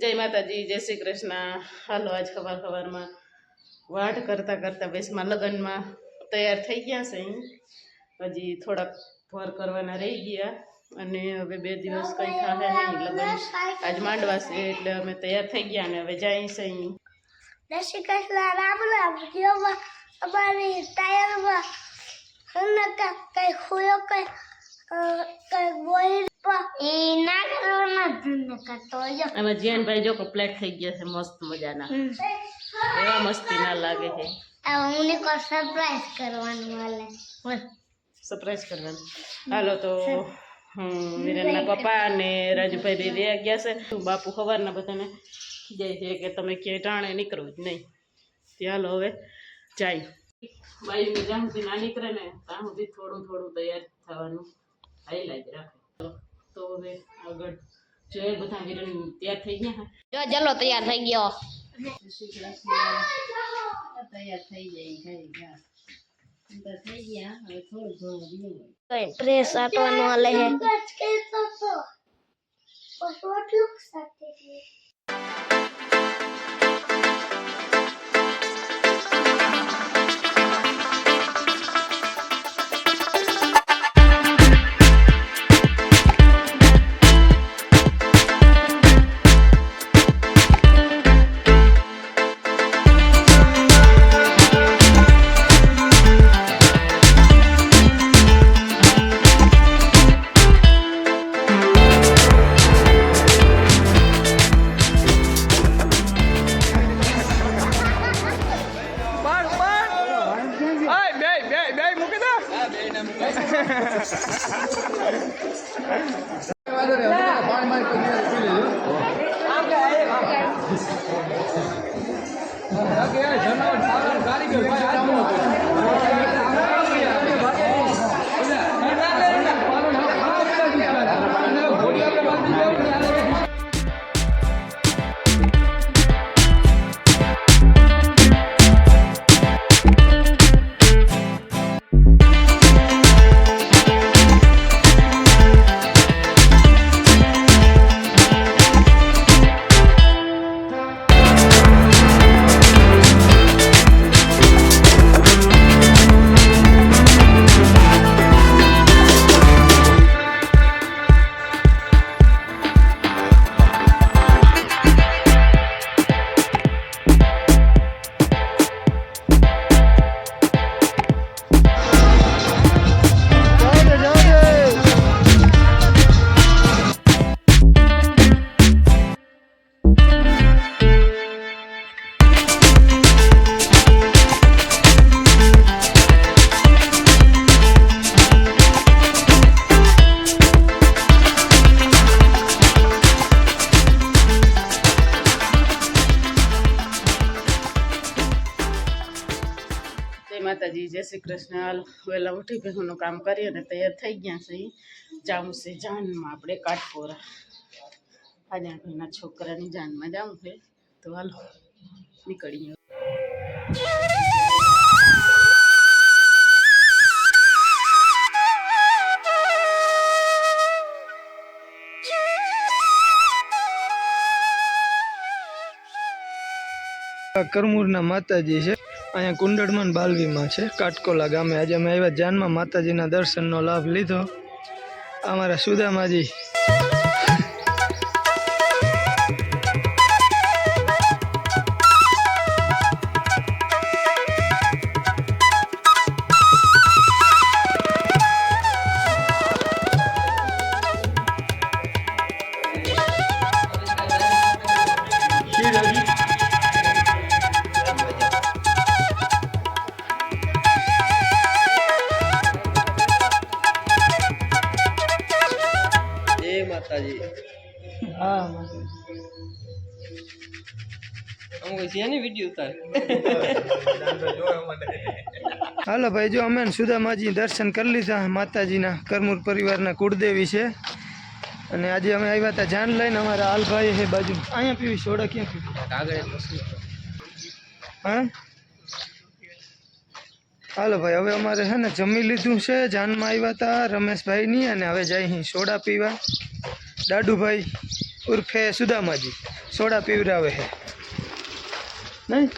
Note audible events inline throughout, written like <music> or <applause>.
જય માતાજી, જય શ્રી કૃષ્ણ. હાલો, આજ ખબર ખબરમાં વાટ કરતાં કરતાં બેસમાં લગ્નમાં તૈયાર થઈ ગયા છે. હજી થોડાક ભર કરવાના રહી ગયા અને હવે બે દિવસ કંઈ થાય નહીં લગ્ન. આજ માંડવા છે એટલે અમે તૈયાર થઈ ગયા અને હવે જાય છે જય શ્રી કૃષ્ણ. રામ રામ. જેવા અમારી હનકા કઈ ખોયો કઈ કઈ બોઈ એ ના કરવાના ધંધા કરતો જો એમાં જીયાનભાઈ જો કમ્પ્લેટ થઈ ગયા છે મસ્ત મજાના. એવા મસ્તી ના લાગે છે. મને કોઈ સરપ્રાઈઝ કરવાનું. મળે સરપ્રાઈઝ કરવાનું હાલો તો હમ, વિરેનના પપ્પા અને રાજુભાઈ બે રહ્યા ગયા છે. તો બાપુ સવારના બધાને ખીજાય છે કે તમે ક્યાંય ટાણે નીકળો જ નહીં. તે હાલો હવે જાય બાયુની જ્યાં સુધી ના નીકળે ને ત્યાં સુધી થોડું થોડું તૈયાર થવાનું. હાઈલા જ રાખે. તો- હવે આગળ જોઈએ બધા હિરણ તૈયાર થઈ ગયા જો ચલો તૈયાર થઈ ગયો. તૈયાર થઈ જાય થઈ ગયા હવે થોડું થોડું પ્રેસ આટવાનું આલે હે. જય શ્રી કૃષ્ણ હાલ વહેલા ઉઠી ભેગુંનું કામ કરી અને તૈયાર થઈ ગયા છે. જાવું છે જાનમાં. આપણે કાઠપોરા. હાજા ભાઈના છોકરાની જાનમાં જાવું છે. તો હાલો નીકળીએ કરમૂરના માતાજી છે. અહીંયા કુંડળમાં બાલવીમાં છે, કાટકોલા ગામે. આજે અમે આવ્યા જાનમાં માતાજીના દર્શનનો લાભ લીધો. અમારા સુદામાજી ઉતાર. હાલો ભાઈ જો અમે સુદામાજી દર્શન કરી લીધા માતાજીના કરમૂર પરિવારના કુળદેવી છે. અને આજે અમે આવ્યા હતા જાન લઈને અમારા હાલભાઈ છે બાજુ. અહીંયા પીવી સોડા ક્યાં પીવી? હા? હાલો ભાઈ હવે અમારે છે ને જમી લીધું છે. જાનમાં આવ્યા હતા રમેશભાઈની અને હવે જાય અહીં સોડા પીવા. દાડુભાઈ ઉર્ફે સુદામાજી સોડા પીવરાવે છે. નહીં?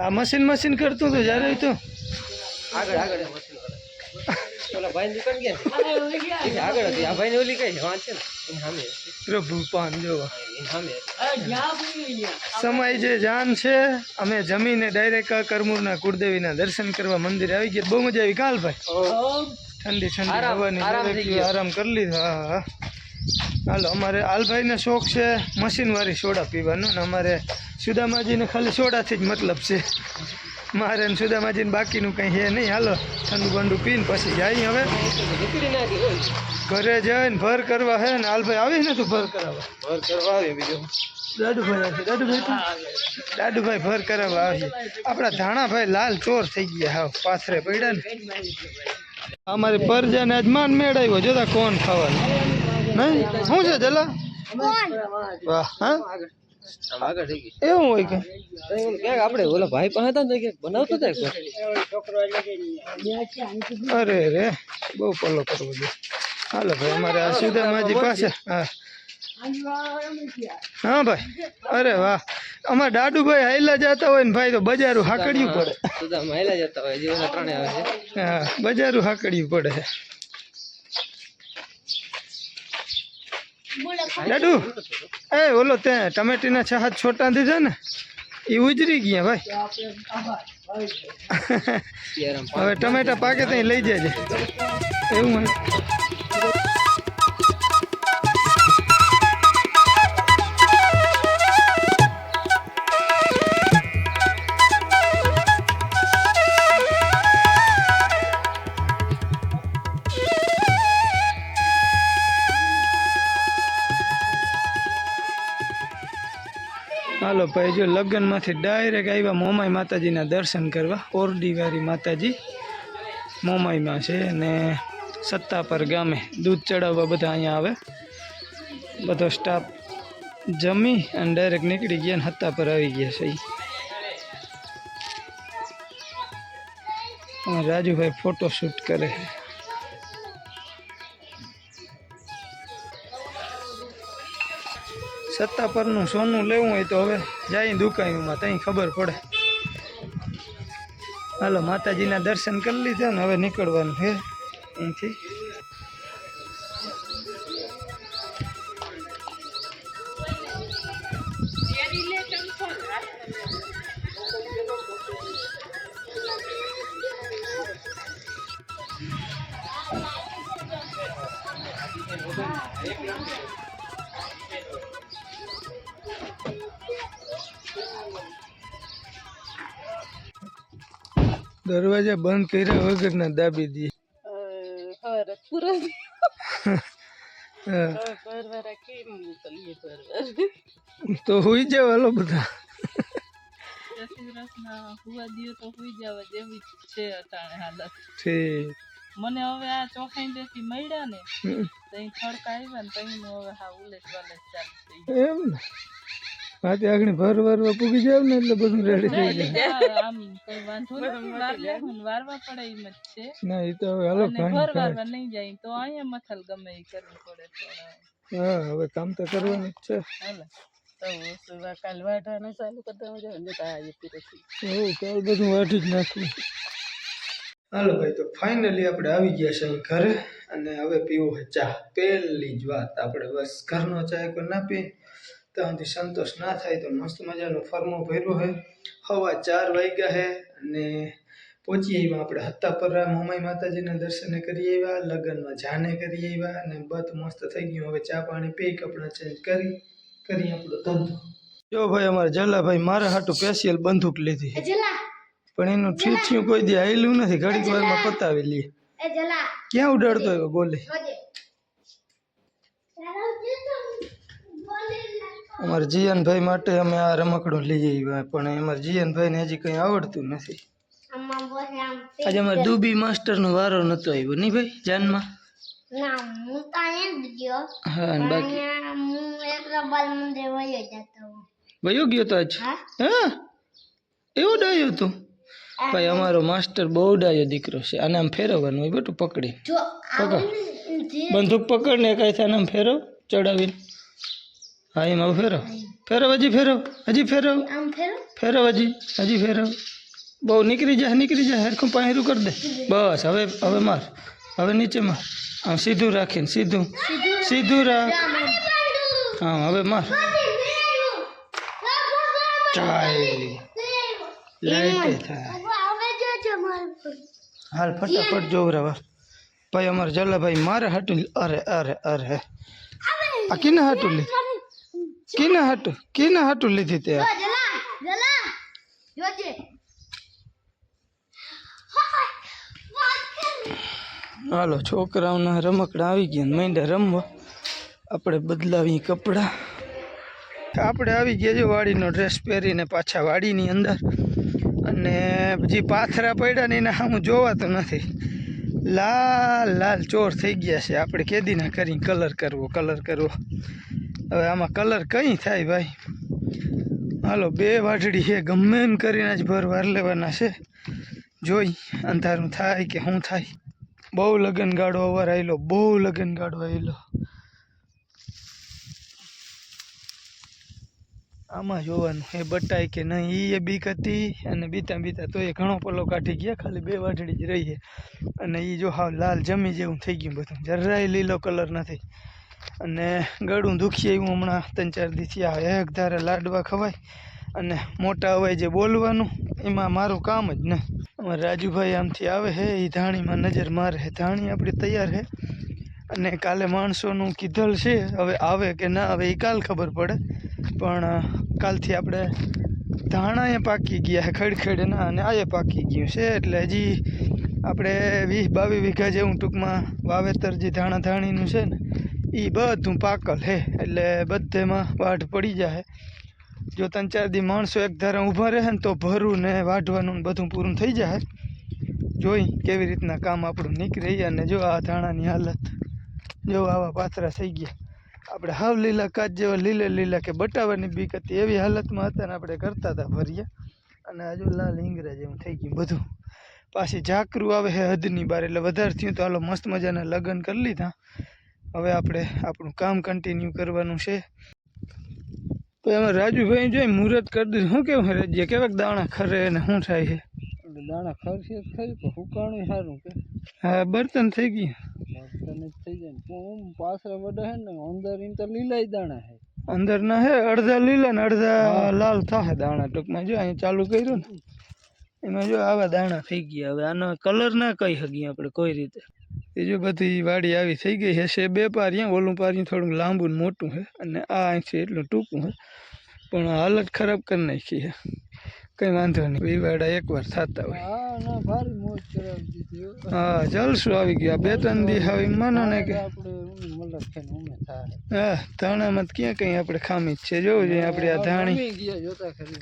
આ મશીન મશીન કરતું હતું જયારે તો. આગળ આગળ. ને? ને? સમય જે જાન છે અમે જમીને ડાયરેક્ટ આ કરમૂરના કુળદેવીના દર્શન કરવા મંદિર આવી ગયા. બહુ મજા આવી. કાલ ભાઈ? ઠંડી ઠંડી. આરામ કરી લીધો. હા હા. હાલો અમારે આલભાઈને શોખ છે મશીનવાળી સોડા પીવાનો ને અમારે સુદામાજીને ખાલી સોડાથી જ મતલબ છે. મારે ને સુદામાજીને બાકીનું કંઈ હે નહીં. હાલો ઠંડુ બંડુ પીને પછી જાય હવે. ઘરે જઈને ભર કરવા હે ને હાલભાઈ આવી ને તું ભર કરાવવા? ભર કરવા આવી બીજું. દાદુભાઈ આવશે દાદુભાઈ દાદુભાઈ ભર કરાવવા આવશે આપણા ધાણાભાઈ લાલ ચોર થઈ ગયા હા પાથરે પડ્યા ને. અમારી પરજાને આજ માન મેળવ્યો જોતા કોણ ખાવાનું? નહીં? શું છે જલા? વાહ હા? એવું હોય કે? ક્યાંક આપણે ઓલા ભાઈ પાસે હતા ને ક્યાંક બનાવતો હતા અરે રે બહુ પલ્લો કરવો જોઈએ હાલો ભાઈ અમારે આ સુદામાજી પાસે હા. હા ભાઈ અરે વાહ. અમારે દાદુભાઈ હાઈલા જતા હોય ને ભાઈ તો બજારું હાકડ્યું પડે. જતા હોય જીવન ત્રણે આવે છે. હા બજારું હાકડ્યું પડે. દાદુ એ ઓલો તે ટમેટીના છ હાથ છોટા દીધા ને એ ઉજરી ગયા ભાઈ. <laughs> હવે ટમેટા પાકે ત્યાં લઈ જાય એવું હાલો ભાઈ, જો લગ્નમાંથી ડાયરેક્ટ આવ્યા મોમાઈ માતાજીના દર્શન કરવા. ઓરડીવારી માતાજી મોમાઈમાં છે ને સત્તાપર ગામે દૂધ ચડાવવા બધા અહીંયા આવે. બધો સ્ટાફ જમી અને ડાયરેક્ટ નીકળી ગયા ને હત્તા પર આવી ગયા છે. રાજુભાઈ ફોટો શૂટ કરે સત્તા પરનું સોનું લેવું હોય તો હવે જાય દુકાનમાં ત્યાં ખબર પડે. હાલો, માતાજીના દર્શન કરી લીધા ને હવે નીકળવાનું છે અહીંથી. દરવાજા બંધ કર્યા વગરના દાબી દે. તો હોઈ જાવ હાલો બધા. મને હવે આ ચોખાઈ દેથી મળ્યા ને. તઈ ખડકા આવ્યા ને તઈ હવે હા ઉલેટ વાલેસ ચાલુ થઈ એમ ને. હાથે આગળ ભર ભરવા પૂગી જાવ ને એટલે બધું રેડી થઈ જાય. આમ કઈ વાંધો નથી. વાર લેવું વારવા પડે એમ જ છે. ના એ તો હવે હાલો કાંઈ વારવા નહીં જાય તો અહીંયા મથલ ગમે એ કરવું પડે હા હવે કામ તો કરવાનું જ છે. હાલે તો કાલ વાઢાને ચાલુ કરતા દેવું ને તો આ એ પૂરું કાલ બધું વાટી જ નાખ્યું હાલો ભાઈ તો ફાઇનલી આપણે આવી ગયા છે ઘરે અને હવે પીવો છે ચા. પહેલી જ વાત આપણે બસ ઘરનો ચા કોઈ ના પીએ. ત્યાંથી સંતોષ ના થાય તો મસ્ત મજાનો ફરમો ભર્યો છે હવા ચાર વાગ્યા છે અને પહોંચી આવ્યા આપણે હત્તાપરા મોમાઈ માતાજીના દર્શને કરી આવ્યા લગ્નમાં જાને કરી આવ્યા અને બધું મસ્ત થઈ ગયું. હવે ચા પાણી પી કપડાં ચેન્જ કરી કરી આપણો ધંધો. જો ભાઈ અમારે જલાભાઈ મારા હાટું સ્પેશિયલ બંદૂક લીધી પણ એનું ઠીઠિયું કોઈ દી આવેલું નથી. ઘડીક વારમાં પતાવી લઈએ. ક્યાં ઉડાડતો ગોલે? અમારા જીયનભાઈ માટે અમે આ રમકડું લઈ આવ્યા પણ અમારા જીયનભાઈને હજી કંઈ આવડતું નથી. આજે અમારે દુબી માસ્ટરનો વારો નતો આવ્યો નહીં ભાઈ જાનમાં? હું બાકી? વયો ગયો તો આજ? હા. એવું ડાયો તું? ભાઈ અમારો માસ્ટર બહુ ડાયો દીકરો છે આને આમ ફેરવવાનું હોય બેટું પકડી. ને બંદૂક પકડ ને કાંઈ થાય આમ ફેરવ ચડાવીને. હા એમ હવે ફેરવ ફેરવ હજી ફેરવ હજી ફેરવ આમ ફેરો ફેરવ હજી હજી ફેરવ બહુ નીકળી જાય નીકળી જાય હરખું પાંહેરું કરી દે બસ હવે હવે માર હવે નીચે માર આમ સીધું રાખીને સીધું સીધું રાખ હા હવે માર ચાલી લાઈટ થાય હવે જોજો મારું હાલ ફટાફટ જોવરાવા ભાઈ અમારે જલાભાઈ મારે હાટું અરે અરે અરે આ કિને હાટું લીધી કિને હાટું કિને હાટું લીધી તે. હાલો છોકરાઓના રમકડા આવી ગયા માંડ્યા રમવા. આપણે બદલાવી કપડાં. આપણે આવી ગયા જો વાડીનો ડ્રેસ પહેરીને પાછા વાડીની અંદર. અને જે પાથરા પડ્યા ને એના સામું જોવાતું નથી. લાલ લાલ ચોર થઈ ગયા છે. આપણે કેદીના કરી કલર કરવો કલર કરવો. હવે આમાં કલર કંઈ થાય ભાઈ? હાલો, બે વાટડી છે. ગમે એમ કરીને જ ભર વાર લેવાના છે. જોઈ, અંધારું થાય કે શું થાય? બહુ લગન ગાડો અવાર આવેલો બહુ લગન ગાડો આવેલો આમાં જોવાનું એ બટાય કે નહીં એ બીક હતી અને બીતા બીતા તો એ ઘણો પલો કાઢી ગયા, ખાલી બે વાટડી જ રહી છે. અને એ જો હાવ લાલ જમી જેવું થઈ ગયું બધું. જરાય લીલો કલર નથી. અને ગળું દુખીએ એવું હમણાં. ત્રણ ચાર દીથી આ એક ધારે લાડવા ખવાય અને મોટા અવાય જે બોલવાનું, એમાં મારું કામ જ ને. અમારા રાજુભાઈ આમથી આવે છે એ ધાણીમાં નજર મારે છે ધાણી આપણી તૈયાર છે અને કાલે માણસોનું કીધલ છે, હવે આવે કે ના આવે એ કાલ ખબર પડે. પણ કાલથી આપણે ધાણાએ પાકી ગયા ખડખડ ના, અને આએ પાકી ગયું છે. એટલે હજી આપણે વીસ બાવીસ વીઘા જેવું ટૂંકમાં વાવેતર જે ધાણા ધાણીનું છે ને એ બધું પાકલ છે એટલે બધેમાં વાઢ પડી જાય જો ત્રણ ચાર દી માણસો એક ધારા ઊભા રહે ને તો ભરવું ને વાઢવાનું ને બધું પૂરું થઈ જાય જોઈ કેવી રીતના કામ આપણું નીકળી અને જો આ ધાણાની હાલત. જો આવા પાથરા થઈ ગયા. આપણે હાવ લીલા કાચ જેવા લીલે લીલા કે બટાવાની બીક હતી એવી હાલતમાં હતા ને આપણે કરતા હતા ભર્યા. અને હજુ લાલ ઈંગરા જેવું થઈ ગયું બધું. પાછી ઝાકરું આવે છે હદની બાર એટલે વધારે થયું તો હાલો મસ્ત મજાના લગ્ન કરી લીધા. હવે આપણે આપણું કામ કન્ટિન્યુ કરવાનું છે. તો એમાં રાજુભાઈ જોઈ મુહૂર્ત કરી દીધું. શું કેવું રાજ્ય? કેવાક દાણા ખરે ને શું થાય છે? દાણા ખરશે ખરી પણ હુકાણું સારું કે. હા બર્તન થઈ ગયું. જ થઈ જાય ને. હું પાછળ વડે હે ને અંદર તો લીલા દાણા હે અંદર ના હે અડધા લીલા ને અડધા લાલ થાય દાણા ટૂંકમાં. જો અહીં ચાલુ કર્યું ને એમાં જો આવા દાણા થઈ ગયા. હવે આનો કલર ના કહી શકીએ આપણે કોઈ રીતે. એ જો બધી વાડી આવી થઈ ગઈ હશે છે બે પારિયા ઓલું પારિયું થોડુંક લાંબુ ને મોટું છે અને આ અહીંથી એટલું ટૂંકું છે પણ હાલત ખરાબ કરી નાખી છે કંઈ વાંધો નહીં વિવાડા એકવાર થતા હોય. હા જલસો આવી ગયા બે ત્રણ દી હવે માનો ને કે હા ધાણામાં ક્યાં કંઈ આપણે ખામી છે જોવું જોઈએ આપણે આ ધાણી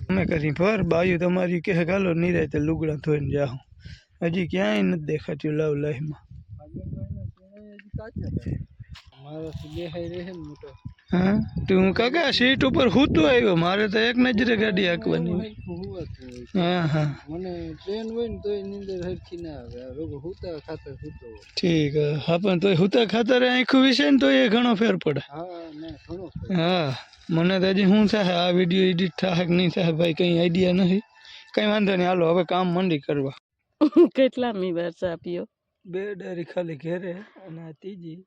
અમે કરી ભર બાયું તમારી કહે ગાલો નિરાતે લુગડા ધોઈને જાઉં હજી ક્યાંય નથી દેખાતું લવ લાઈફમાં આગળ તો હું હજી કાચા થાય મારા દેખાઈ રહે ને મોટો. હા? તું કાકા સીટ ઉપર હૂતો આવ્યો. મારે તો એક નજરે ગાડી હાંકવાની. હા હા. મને ટ્રેન હોય ને તોય નીંદર હરખી ના આવે. રોગ હુતા ખાતર હુતો હોય. ઠીક. હે. હા પણ તોય હુતા ખાતર આખું વિશે ને તો એ ઘણો ફેર પડે. હા. હા. મને તો હજી શું થાય? આ વીડિયો એડિટ થાય કે નહીં થાય? ભાઈ કંઈ આઈડિયા નથી? કંઈ વાંધો નહીં. હાલો હવે કામ મંડી કરવા. <laughs> કેટલા મી વર્ષ આપ્યો? પીયો બે ડારી ખાલી ઘેરે અને આ ત્રીજી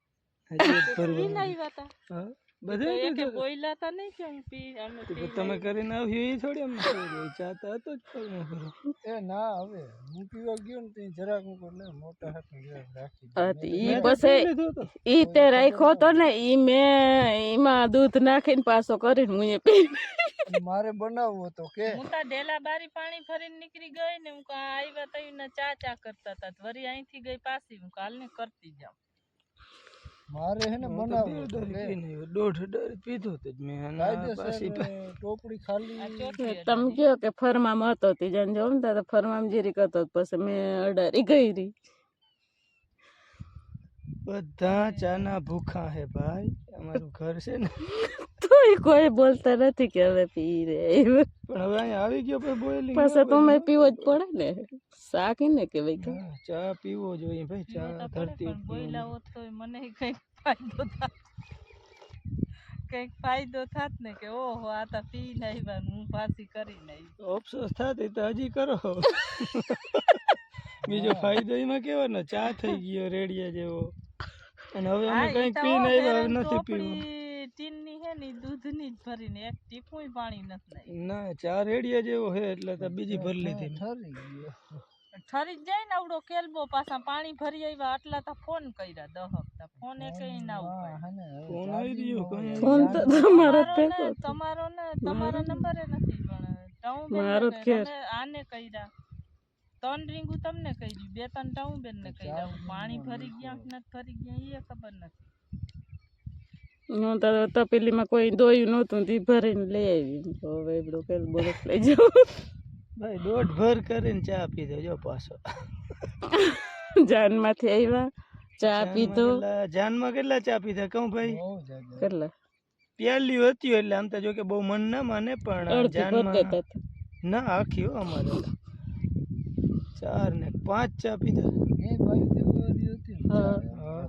<laughs> હા. બધા બોયલા તા નહીં કે હું પી અમે તો તમે કરીને આવ્યું એ થોડી અમને ખબર હોય. હતો જ ફરવા એ ના હવે હું પીવા ગયો ને ત્યાં જરાક હું કહું, મોટા હાથમાં રાખી દે. હા, તો ઈ પછી ઈ તે રાખ્યો તો ને ઈ મેં એમાં દૂધ નાખીને પાછો કરીને હું એ પી મારે બનાવવો હતો કે હું તા ઢેલા બારી પાણી ફરીને નીકળી ગઈ ને હું કા આવ્યા તો ને ચા ચા કરતા હતા વરી અહીંથી ગઈ પાછી હું કાલ ને કરતી જાઉં. મારે હે ને કે દોઢ ડારી પીધો તો જ મેં પાછી ટોપડી ખાલી. તમે કહો કે ફરમામ હતો તે જાણ જો ને તો ફરમામ જીરી કરતો પછી મેં અડારી ગઈ રી બધા ચાના ભૂખા હે ભાઈ. અમારું ઘર છે ને. કોઈ બોલતા નથી કે હવે પી રે પણ હવે અહીંયા આવી ગયો પછી બોઇલિંગ પાછા તમે પીવો જ પડે ને. શાક ને કે ભાઈ ચા પીવો જોઈએ ભાઈ ચા ધરતી ઉપર તો મને કંઈક ફાયદો થાત. કંઈક ફાયદો થાત ને કે ઓહો આ તો પી નહીં હું પાછી કરી નહીં અફસોસ થાત તો હજી કરો. બીજો ફાયદો એમાં કેવાનો ચા થઈ ગયો રેડિયા જેવો. અને હવે અમે કઈ પી નહીં હવે નથી પીવું ટીનની હે ને દૂધની જ ભરીને એક ટીપું પાણી નથી ના ચાર રેડિયા જેવો હે એટલે તો બીજી ભરી લીધી ઠરી જ જાય ને આવડો કેલબો પાછા પાણી ભરી આવ્યા આટલા તો ફોન કર્યા દહકતા ફોન એ કઈ ના ઉપાય ફોન આવી રહ્યો ફોન તો તમારો જ તમારો ને તમારો નંબર એ નથી પણ મારો આને કર્યા. ત્રણ રીંગું તમને કહી કરી બે ત્રણ ટાઉન બેન ને કહી દઉં પાણી ભરી ગયા કે નથી ભરી ગયા એ ખબર નથી. હું તો તપેલીમાં કોઈ દોયું નહોતું તે ભરીને લઈ આવી. તો હવે એવડો પેલું બોલો લઈ જાઉં. ભાઈ દોઢ ભર કરીને ચા પીધો જો પાછો. જાનમાંથી આવ્યા ચા પીધો. જાનમાં કેટલા ચા પીધા કહું ભાઈ? કેટલા? પ્યાલી હતી એટલે આમ તો જો કે બહુ મન ના માને પણ જાનમાં ના આખી અમારે ચાર ને પાંચ ચા પીધા.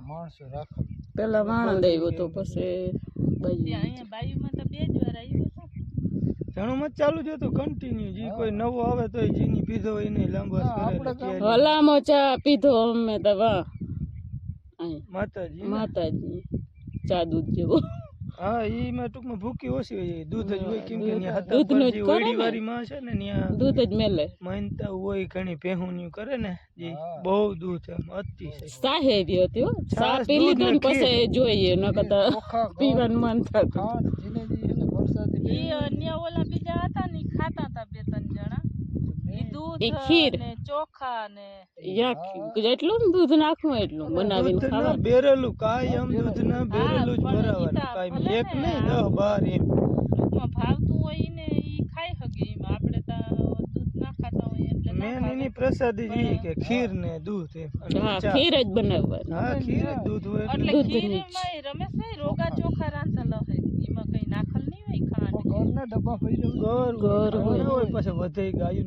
માણસો હા. પેલા વાણંદ આવ્યો તો પછી ઘણું મત ચાલુ જ હતું કન્ટિન્યુ જે કોઈ નવો આવે તો જીની પીધો હોય નહીં લાંબા. હલામો ચા પીધો અમે તો વાહ. માતાજી. માતાજી. ચા દૂધ જેવો. હા ઈ માં ટૂંકમાં ભૂકી ઓછી હોય દૂધ જ હોય કેમ કે ન્યા હતા દૂધ વાળી માં છે ને ન્યા દૂધ જ મેલે. માનતા હોય ઘણી પહેુન્યું કરે ને જે બહુ દૂધ એમ અતિશય. સાહે એવી હતી હો. છાશ, પી દૂધ લીધું ને. પછી જોઈએ ન કરતા પીવાનું મન થતું. ઈ અન્ય ઓલા બીજા હતા ને ખાતા હતા બે ત્રણ જણા. દૂધ ખીર. ને ચોખા ને જેટલું દૂધ નાખવું એટલું બનાવીને ખાવાનું. બેરેલું કાયમ દૂધ ના બેરેલું જ ભરાવાનું ઈ તો કાયમ ભલે એક નહીં દસ બાર એમ. ભાવતું હોય ને ઈ ખાઈ શકે એમ. આપણે તો દૂધ ના ખાતા હોય એટલે ના મેન એની પ્રસાદી ઈ કે ખીર ને દૂધ એમ. હા ખીર જ બનાવવાની. હા ખીર જ દૂધ હોય એટલે રમેશભાઈ રોગા ચોખા રાંધેલા હોય. એમાં કઈ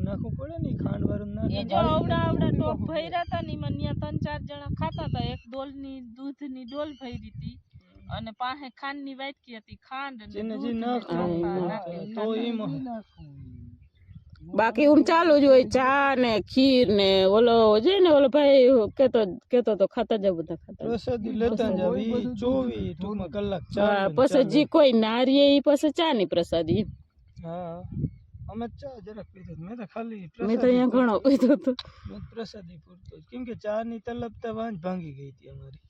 નાખલ નહીં ખાંડ ને અને પાસે વાટકી હતી. ખાંડ બાકી ઉમ ચાલુ જ હોય ચા ને ખીર ને ઓલો જે ને ઓલો ભાઈ કેતો કેતો તો ખાતા જાવ બધા ખાતા પ્રસાદી લેતા જાવ ઈ ચોવી ટૂંકમાં કલાક ચા હા પછી જી કોઈ નારીએ ઈ પછી ચા ની પ્રસાદી. હા અમે ચા જરાક પીધું મેં તો ખાલી મેં તો અહીંયા ઘણો પીધો તો. પ્રસાદી પૂરતો કેમ કે ચા ની તલબ તો વાંજ ભાંગી ગઈ હતી અમારી.